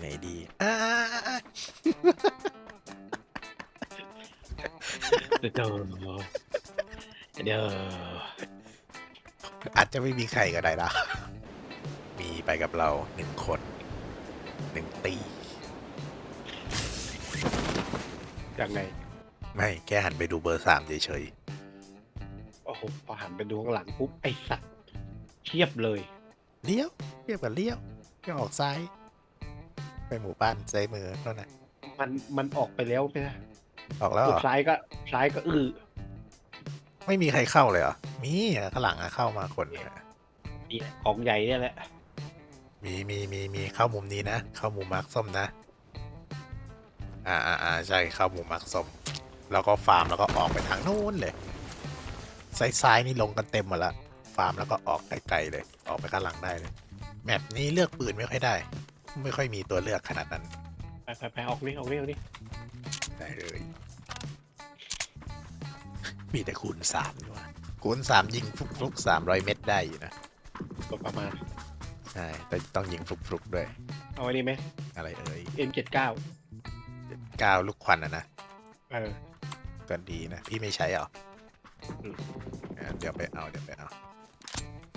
ไหนดีอ่าเดี๋ยวเดี๋ยวอาจจะไม่มีใครก็ได้นะ มีไปกับเราหนึ่งคนหนึ่งตียังไง ไม่แค่หันไปดูเบอร์สามเฉยๆ โอ้โห พอหันไปดูข้างหลังปุ๊บ ไอสัตว์เทียบเลย เลี้ยวเรียบกับเลี้ยวก็ออกซ้าย ไปหมู่บ้านซ้ายมือนั่นน่ะมันมันออกไปแล้วไหมนะออกแล้วเหรอซ้ายก็ซ้ายก็อื้อไม่มีใครเข้าเลยเหรอมีอะข้างหลังอะเข้ามาคนหนึงอะนี่แหละของใหญ่เนี่ยแหละ มีมีมีมีเข้ามุมนี้นะ เข้ามุมมาร์คส้มนะ อ่าอ่าอ่าใช่เข้ามุมมาร์คส้มแล้วก็ฟาร์มแล้วก็ออกไปทางโน้นเลยซ้ายซ้ายนี่ลงกันเต็มหมดละฟาร์มแล้วก็ออกไกลๆเลย ออกไปข้างหลังได้เลยแมปนี้เลือกปืนไม่ค่อยได้ ไม่ค่อยมีตัวเลือกขนาดนั้นไปไปไปออกนี่ออกนี่ออกนี่ได้เลย มีแต่คูณสามด้วยคูณสามยิงฟลุกๆสามร้อยเม็ดได้อยู่นะก็ประมาณ ใช่ แต่ต้องยิงฟลุกๆด้วย เอาไว้นี่ไหม อะไรเอ่ย M79 ก้าวลูกควันอะนะเออก็ดีนะ พี่ไม่ใช้เหรออืมอ่าเดี๋ยวไปเอาเดี๋ยวไปเอา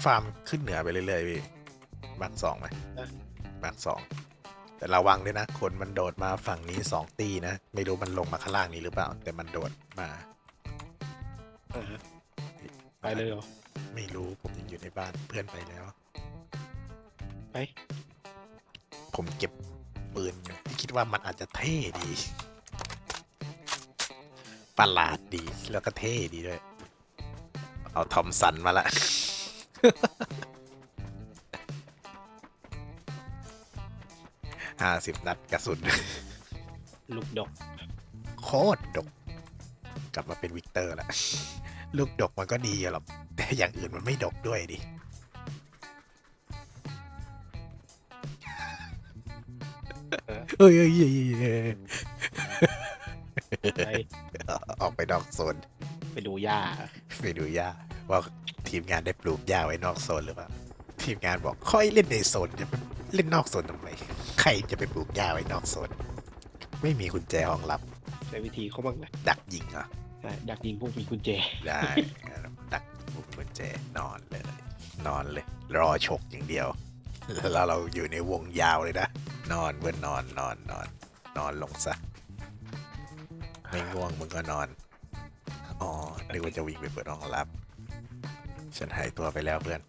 ฟาร์มขึ้นเหนือไปเรื่อยๆพี่มาร์คสองไหม มาร์คสองแต่ระวังด้วยนะ คนมันโดดมาฝั่งนี้สองตีนะ ไม่รู้มันลงมาข้างล่างนี้หรือเปล่า แต่มันโดดมาอ่าฮะไปเลยเหรอ ไม่รู้ผมยังอยู่ในบ้านเพื่อนไปแล้ว ไป ผมเก็บปืนอยู่พี่คิดว่ามันอาจจะเท่ดี ประหลาดดีแล้วก็เท่ดีด้วย เอาทอมสันมาละ ห้าสิบนัดกระสุน ลูกดก โคตรดก กลับมาเป็นวิกเตอร์แล้วลูกดกมันก็ดีอะหรอกแต่อย่างอื่นมันไม่ดกด้วยดิเฮ้ยเฮ้ยเฮ้ยเฮ้ยไปออกไปนอกโซน ไปดูหญ้าไปดูหญ้าว่าทีมงานได้ปลูกหญ้าไว้นอกโซนหรือเปล่า ทีมงานบอกค่อยเล่นในโซนจะไปเล่นนอกโซนทำไม ใครจะไปปลูกหญ้าไว้นอกโซนไม่มีกุญแจห้องลับ ใช้วิธีเขาบ้างนะดักยิงเหรอะใช่ดักยิงพวกมีกุญแจ ได้ ดักยิงปุ๊บกุญแจนอนเลย นอนเลย รอฉกอย่างเดียว แล้วเราอยู่ในวงยาวเลยนะ นอนเว้นนอนนอนนอน นอนลงซะไม่ง่วงมึงก็นอน อ๋อนึกว่าจะวิ่งไปเปิดห้องลับ ฉันหายตัวไปแล้วเพื่อน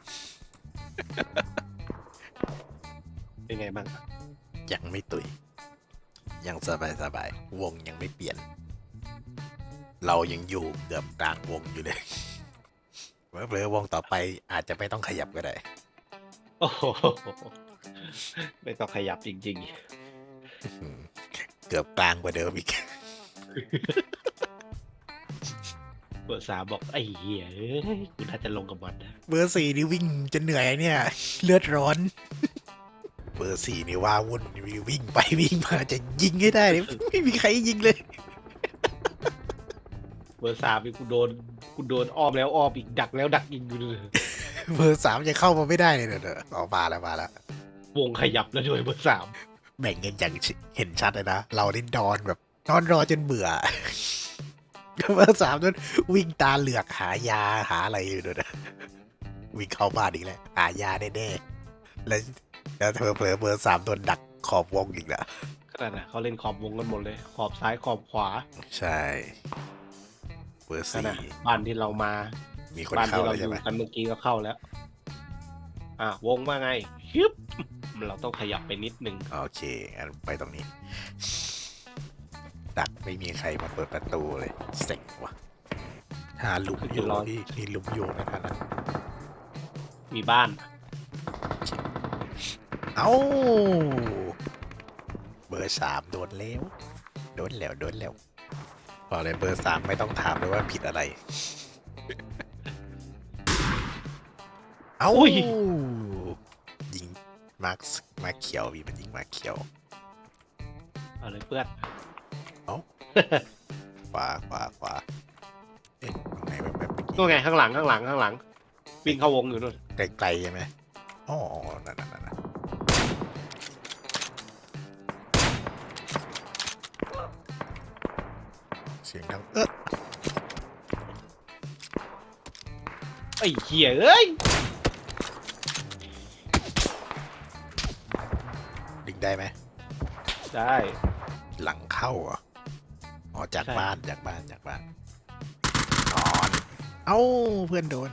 เป็นไงบ้าง ยังไม่ตุย ยังสบายสบายๆวงยังไม่เปลี่ยน เรายังอยู่เกือบกลางวงอยู่เลยเผลอๆวงต่อไปอาจจะไม่ต้องขยับก็ได้ โอ้โหไม่ต้องขยับจริงอืมเกือบกลางกว่าเดิมอีกๆเบอร์สามบอกไอ้เหี้ยเอ้ยกูน่าจะลงกับมันนะ เบอร์สี่นี่วิ่งจะเหนื่อยเนี่ย เลือดร้อน เบอร์สี่นี่ว่าวุ่นวิ่งไปวิ่งมาจะยิงให้ได้เลยไม่มีใครยิงเลย เบอร์สามนี่กูโดนกูโดนอ้อมแล้วอ้อมอีกดักแล้วดักยิงอยู่เลยเบอร์สามจะเข้ามาไม่ได้เลยเนอะออกมาแล้วมาแล้ววงขยับแล้วด้วยเบอร์สามแบ่งเงินอย่างเห็นชัดเลยนะ เราได้นอนแบบนอนรอจนเบื่อเบอร์สามนั้นวิ่งตาเหลือกหายาหาอะไรอยู่ด้วยนะวิ่งเข้าบ้านอีกแล้วหายาแน่ๆแล้ว แล้วเธอเผลอๆเบอร์สามโดนดักขอบวงอีกแล้วขนาดน่ะเขาเล่นขอบวงกันหมดเลย ขอบซ้ายขอบขวาใช่ เบอร์ขสี่นาดบ้านที่เรามา มีคนบ้านเข้าที่เราแล้วอใช่ยู่ไหมกันเมื่อกี้ก็เข้าแล้ว อะวงว่าไงฮึบเราต้องขยับไปนิดนึงโอเคงั้นไปตรงนี้ ดักไม่มีใครมาเปิดประตูเลยเซ็งว่ะหาหลุมอยู่พี่มีหลุมอยู่นะท่านนั้นมีบ้าน เอ้าเบอร์สามโดนแล้ว โดนแล้ว โดนแล้วบอกเลยเบอร์สามไม่ต้องถามเลยว่าผิดอะไร เอ้าอุ้ยยิงมาร์คมาร์คเขียวพี่มันยิงมาร์คเขียว เอาเลยเพื่อนขวาขวาขวาเอ๊ะตรงไหนแบบแบบเมื่อกี้ตัวไงข้างหลังข้างหลังข้างหลัง วิ่งเข้าวงอยู่นู่นไกลๆใช่ไหมอ๋อนั่นนั่นนั่น สียงดังเออไอ้เหี้ยเอ้ยดึงได้ไหม ได้หลังเข้าเหรออ๋อจากใช่บ้านจากบ้านจากบ้านนอน เอ้าเพื่อนโดน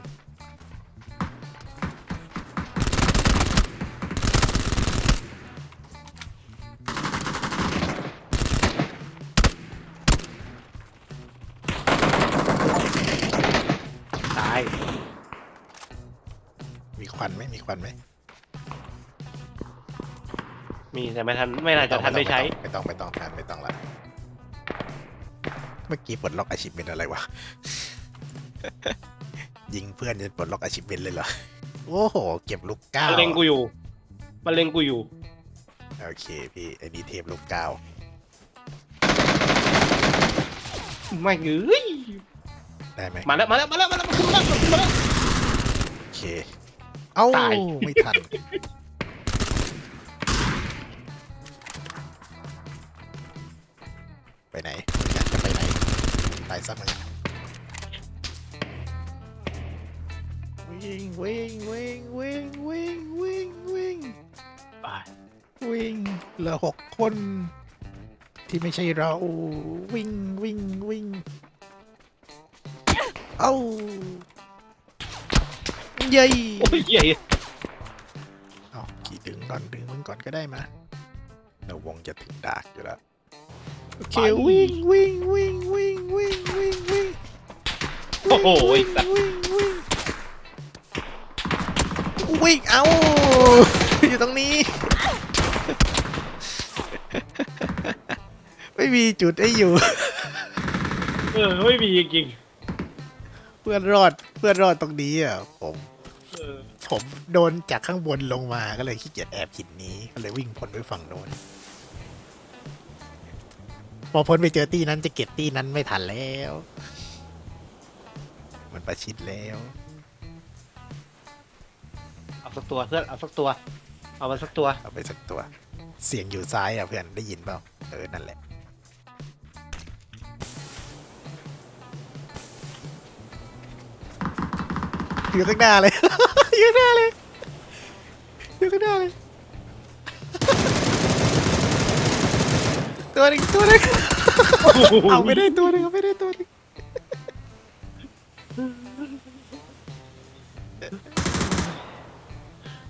ควันไหมมีควันไหมมีแต่ไม่ทันไม่น่าจะทันได้ใช้ ไม่ต้องไม่ต้องไม่ต้องไม่ต้องละเมื่อกี้ปลดล็อกอาชีพเป็นอะไรวะ ยิงเพื่อนจะปลดล็อกอาชีพเป็นเลยเหรอ โอ้โห เก็บลูกเก้ามันเล็งกูอยู่มันเล็งกูอยู่ โอเคพี่ไอ้นี่เทปลูกเก้าไม่เอ้ยได้ไหมมาแล้วมาแล้วมาแล้วมาแล้วมาแล้วมาแล้วมาแล้วโอเค เอ้าตาย ไม่ทัน ไปไหนอยากจะไปไหนไปซะมึงวิ่งวิ่งวิ่งวิ่งวิ่งวิ่งวิ่งไป วิ่งเหลือหกคน ที่ไม่ใช่เราวิ่งวิ่งวิ่งเอ้า เย้ยโอ้ยเหี้ยเอาขี่ดึงก่อนดึงมึงก่อนก็ได้มาเราวงจะถึงดากอยู่แล้วโอเควิ่งวิ่งวิ่งวิ่งวิ่งวิ่งวิ่งโอ้โหไอ้สัตว์วิ่งวิ่งวิ่งเอ้าอยู่ตรงนี้ ไม่มีจุดให้อยู่ เออไม่มีจริงเพื่อนรอดเพื่อนรอดตรงนี้อะผมๆเออ ผมโดนจากข้างบนลงมาก็เลยขี้เกียจแอบหินนี้ ก็เลยวิ่งพ้นไปฝั่งโน้น พอพ้นไปเจอตี้นั้นจะเก็บตี้นั้นไม่ทันแล้ว มันประชิดแล้ว เอาสักตัวเพื่อนเอาสักตัว เอามาสักตัว เอาไปสักตัว เสียงอยู่ซ้ายอะเพื่อนได้ยินเปล่าเออนั่นแหละ อยู่ข้างหน้าเลย อยู่ข้างหน้าเลย อยู่ข้างหน้าเลย ตัวหนึงตัวหนึงเอาไม่ได้ตัวหนึงเอาไม่ได้ตัวหนึง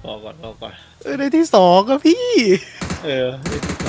รอก่อนรอก่อน เออในที่สองอะพี่ เออเล่นที่สอง